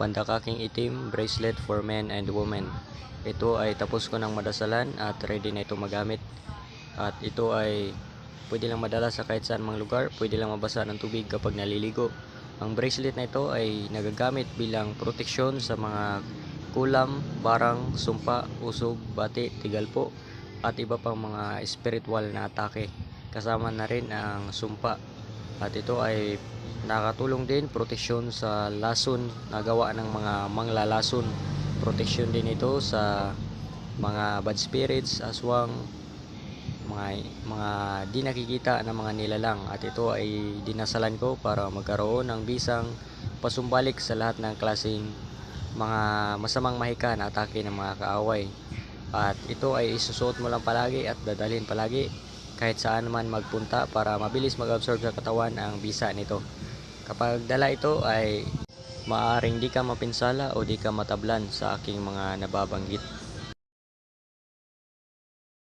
Pandakaking itim, bracelet for men and women. Ito ay tapos ko ng madasalan at ready na ito magamit. At ito ay pwede lang madala sa kahit saan mang lugar, pwede lang mabasa ng tubig kapag naliligo. Ang bracelet na ito ay nagagamit bilang proteksyon sa mga kulam, barang, sumpa, usog, bati, tigalpo at iba pang mga spiritual na atake. Kasama na rin ang sumpa. At ito ay nakatulong din proteksyon sa lason na gawa ng mga manglalason. Proteksyon din ito sa mga bad spirits, aswang, mga mga di nakikita na mga nilalang at ito ay dinasalan ko para magkaroon ng bisang pasumbalik sa lahat ng klaseng mga masamang mahika na atake ng mga kaaway. At ito ay isusuot mo lang palagi at dadalhin palagi kahit saan man magpunta para mabilis mag-absorb sa katawan ang bisa nito. Kapag dala ito ay maaring di ka mapinsala o di ka matablan sa aking mga nababanggit.